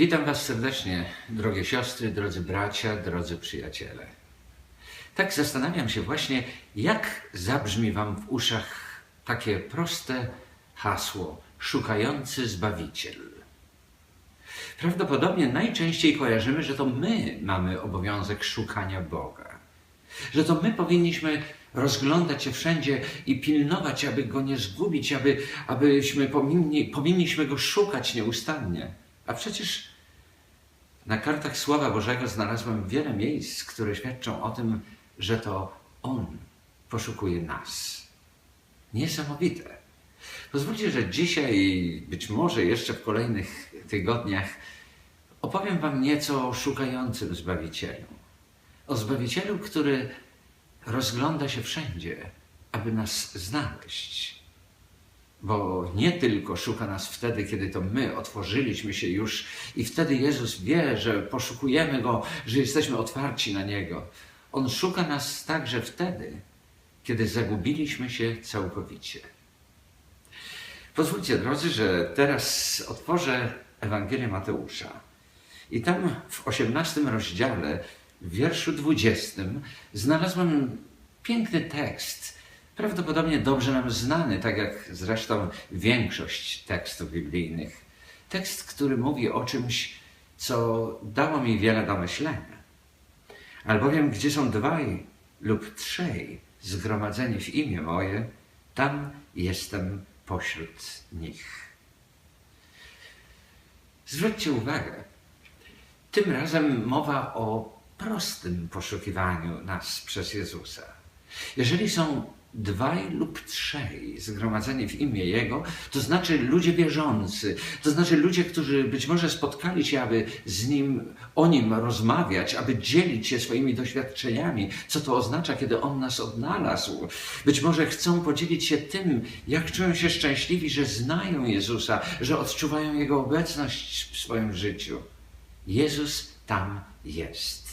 Witam Was serdecznie, drogie siostry, drodzy bracia, drodzy przyjaciele. Tak zastanawiam się właśnie, jak zabrzmi Wam w uszach takie proste hasło szukający Zbawiciel. Prawdopodobnie najczęściej kojarzymy, że to my mamy obowiązek szukania Boga. Że to my powinniśmy rozglądać się wszędzie i pilnować, aby Go nie zgubić, aby, abyśmy powinni, powinniśmy Go szukać nieustannie. A przecież na kartach Słowa Bożego znalazłem wiele miejsc, które świadczą o tym, że to On poszukuje nas. Niesamowite. Pozwólcie, że dzisiaj, być może jeszcze w kolejnych tygodniach, opowiem Wam nieco o szukającym Zbawicielu. O Zbawicielu, który rozgląda się wszędzie, aby nas znaleźć. Bo nie tylko szuka nas wtedy, kiedy to my otworzyliśmy się już i wtedy Jezus wie, że poszukujemy Go, że jesteśmy otwarci na Niego. On szuka nas także wtedy, kiedy zagubiliśmy się całkowicie. Pozwólcie, drodzy, że teraz otworzę Ewangelię Mateusza. I tam w 18 rozdziale, w wierszu 20, znalazłem piękny tekst, prawdopodobnie dobrze nam znany, tak jak zresztą większość tekstów biblijnych. Tekst, który mówi o czymś, co dało mi wiele do myślenia. Albowiem, gdzie są dwaj lub trzej zgromadzeni w imię moje, tam jestem pośród nich. Zwróćcie uwagę, tym razem mowa o prostym poszukiwaniu nas przez Jezusa. Jeżeli są dwaj lub trzej zgromadzeni w imię Jego, to znaczy ludzie wierzący, to znaczy ludzie, którzy być może spotkali się, aby z Nim, o Nim rozmawiać, aby dzielić się swoimi doświadczeniami, co to oznacza, kiedy On nas odnalazł. Być może chcą podzielić się tym, jak czują się szczęśliwi, że znają Jezusa, że odczuwają Jego obecność w swoim życiu. Jezus tam jest.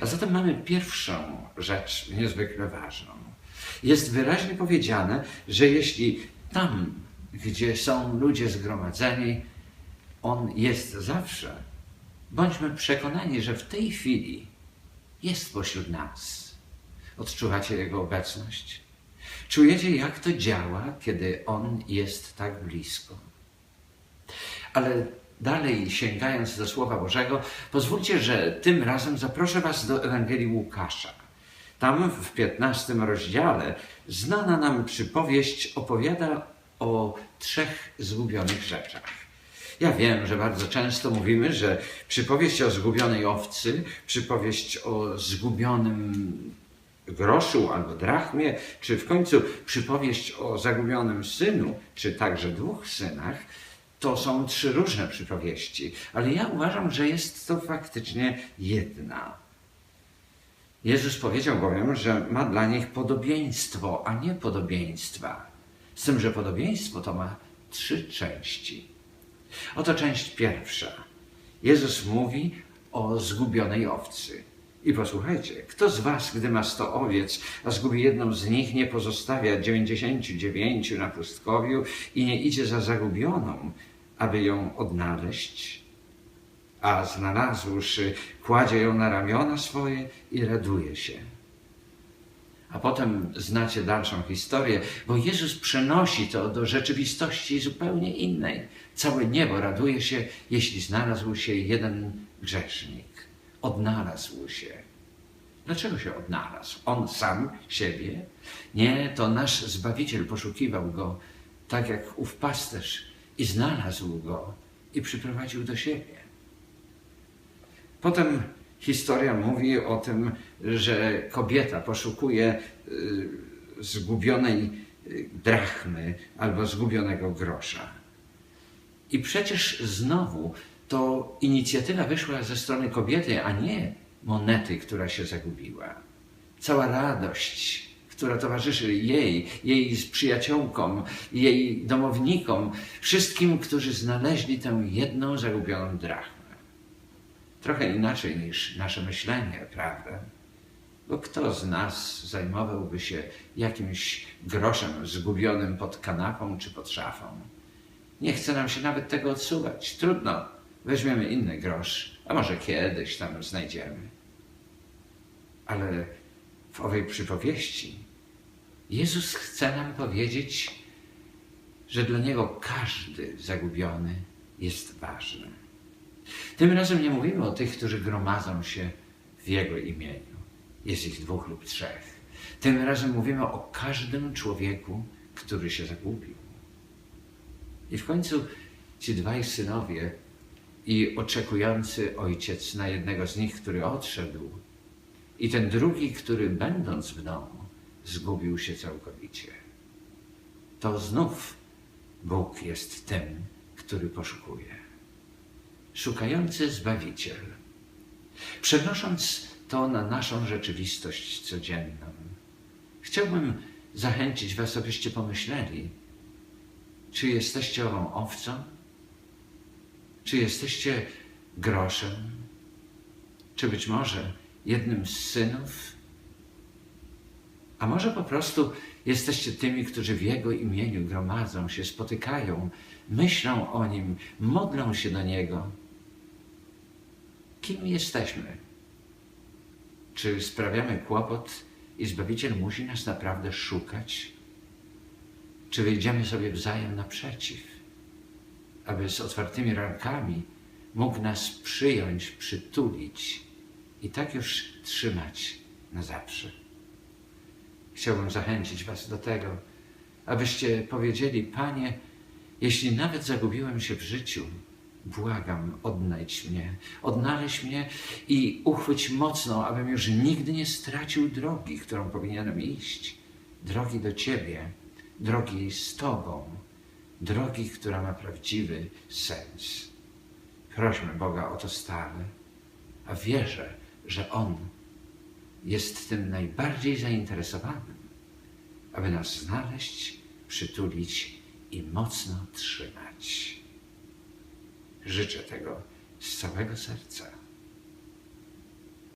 A zatem mamy pierwszą rzecz niezwykle ważną jest wyraźnie powiedziane, że jeśli tam, gdzie są ludzie zgromadzeni, On jest zawsze, bądźmy przekonani, że w tej chwili jest pośród nas. Odczuwacie Jego obecność? Czujecie, jak to działa, kiedy On jest tak blisko? Ale dalej sięgając do Słowa Bożego, pozwólcie, że tym razem zaproszę Was do Ewangelii Łukasza. Tam w 15 rozdziale znana nam przypowieść opowiada o trzech zgubionych rzeczach. Ja wiem, że bardzo często mówimy, że przypowieść o zgubionej owcy, przypowieść o zgubionym groszu albo drachmie, czy w końcu przypowieść o zagubionym synu, czy także dwóch synach, to są trzy różne przypowieści. Ale ja uważam, że jest to faktycznie jedna. Jezus powiedział bowiem, że ma dla nich podobieństwo, a nie podobieństwa. Z tym, że podobieństwo to ma trzy części. Oto część pierwsza. Jezus mówi o zgubionej owcy. I posłuchajcie, kto z was, gdy ma sto owiec, a zgubi jedną z nich, nie pozostawia dziewięćdziesięciu dziewięciu na pustkowiu i nie idzie za zagubioną, aby ją odnaleźć? A znalazłszy, kładzie ją na ramiona swoje i raduje się. A potem znacie dalszą historię, bo Jezus przenosi to do rzeczywistości zupełnie innej. Całe niebo raduje się, jeśli znalazł się jeden grzesznik. Odnalazł się. Dlaczego się odnalazł? On sam siebie? Nie, to nasz Zbawiciel poszukiwał go, tak jak ów pasterz, i znalazł go i przyprowadził do siebie. Potem historia mówi o tym, że kobieta poszukuje y, zgubionej y, drachmy albo zgubionego grosza. I przecież znowu to inicjatywa wyszła ze strony kobiety, a nie monety, która się zagubiła. Cała radość, która towarzyszy jej, jej przyjaciółkom, jej domownikom, wszystkim, którzy znaleźli tę jedną zagubioną drachmę trochę inaczej niż nasze myślenie, prawda? Bo kto z nas zajmowałby się jakimś groszem zgubionym pod kanapą czy pod szafą? Nie chce nam się nawet tego odsuwać. Trudno. weźmiemy inny grosz, a może kiedyś tam znajdziemy. Ale w owej przypowieści Jezus chce nam powiedzieć, że dla Niego każdy zagubiony jest ważny. Tym razem nie mówimy o tych, którzy gromadzą się w Jego imieniu. Jest ich dwóch lub trzech. Tym razem mówimy o każdym człowieku, który się zagubił. I w końcu ci dwaj synowie i oczekujący ojciec na jednego z nich, który odszedł, i ten drugi, który będąc w domu, zgubił się całkowicie. To znów Bóg jest tym, który poszukuje. Szukający Zbawiciel. Przenosząc to na naszą rzeczywistość codzienną, chciałbym zachęcić Was, abyście pomyśleli, czy jesteście ową owcą, czy jesteście groszem, czy być może jednym z synów, a może po prostu jesteście tymi, którzy w Jego imieniu gromadzą się, spotykają, myślą o Nim, modlą się do Niego. Kim jesteśmy? Czy sprawiamy kłopot i Zbawiciel musi nas naprawdę szukać? Czy wyjdziemy sobie wzajem naprzeciw, aby z otwartymi rękami mógł nas przyjąć, przytulić i tak już trzymać na zawsze? Chciałbym zachęcić Was do tego, abyście powiedzieli: Panie, jeśli nawet zagubiłem się w życiu, błagam, odnajdź mnie, odnaleźć mnie i uchwyć mocno, abym już nigdy nie stracił drogi, którą powinienem iść. Drogi do Ciebie, drogi z Tobą, drogi, która ma prawdziwy sens. Prośmy Boga o to stale, a wierzę, że On jest tym najbardziej zainteresowanym, aby nas znaleźć, przytulić i mocno trzymać. Życzę tego z całego serca.